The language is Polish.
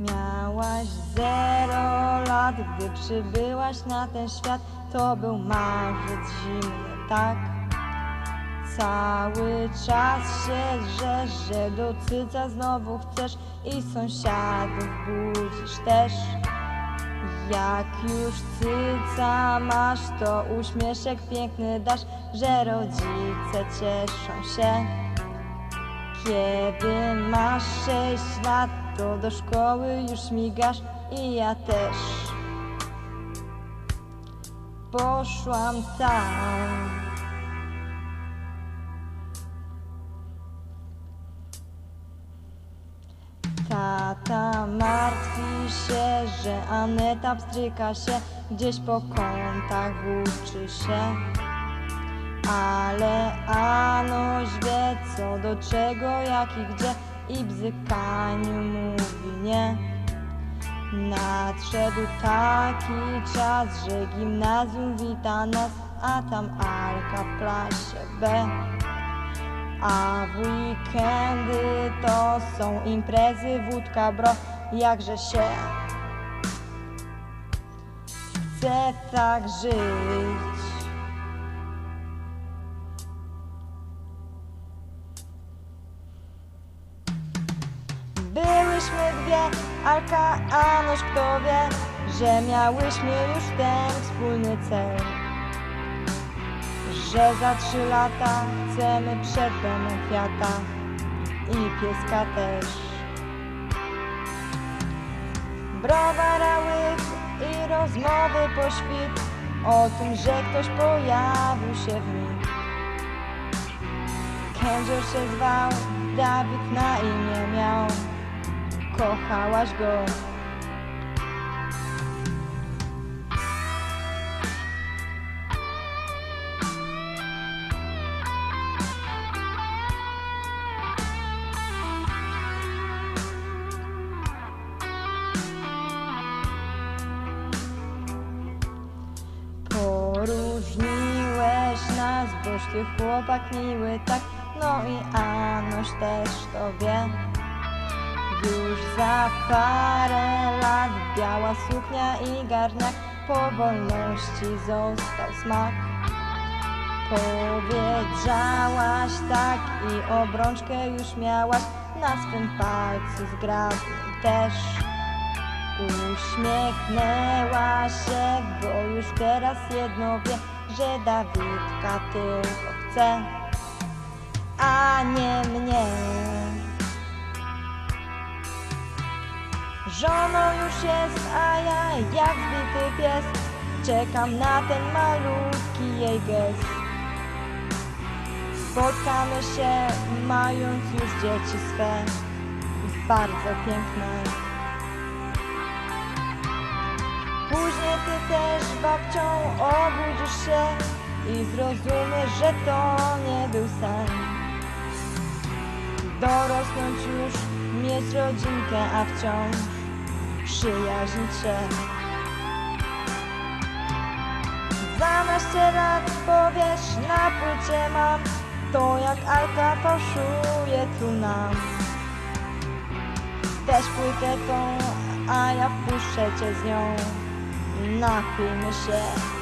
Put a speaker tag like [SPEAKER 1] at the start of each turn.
[SPEAKER 1] Miałaś zero lat, gdy przybyłaś na ten świat. To był marzec zimny, tak? Cały czas się drzesz, że do cyca znowu chcesz i sąsiadów budzisz też. Jak już cyca masz, to uśmieszek piękny dasz, że rodzice cieszą się. Kiedy masz sześć lat, to do szkoły już migasz i ja też. Poszłam tam. Tata martwi się, że Aneta pstryka się, gdzieś po kątach włóczy się. Ale co do czego, jak i gdzie i bzykaniu mówi nie. Nadszedł taki czas, że gimnazjum wita nas, a tam Alka w klasie B. A w weekendy to są imprezy, wódka, bro, jakże się chce tak żyć. Byłyśmy dwie, Alka, Anoś, kto wie, że miałyśmy już ten wspólny cel. Że za trzy lata chcemy przed domem kwiata i pieska też. Browara łyk i rozmowy po świt o tym, że ktoś pojawił się w nich. Kędzior się zwał, Dawid na imię miał, kochałaś go. Poróżniłeś nas, boś ty chłopak miły tak No i Anoś też to wie Już za parę lat biała suknia i garniak Po wolności został smak Powiedziałaś tak i obrączkę już miałaś Na swym palcu zgrabnym też Uśmiechnęła się, bo już teraz jedno wie, że Dawidka tylko chce, a nie mnie. Żoną już jest, a ja jak zbity pies, czekam na ten malutki jej gest. Spotkamy się, mając już dzieci swe, bardzo piękne. Później ty też babcią obudzisz się i zrozumiesz, że to nie był sen. Dorosnąć już, mieć rodzinkę, a wciąż przyjaźnić się. Za naście lat powiesz, na płycie mam to jak Alka fałszuje tu nam. Też płytę tą, a ja wpuszczę cię z nią. Napijmy się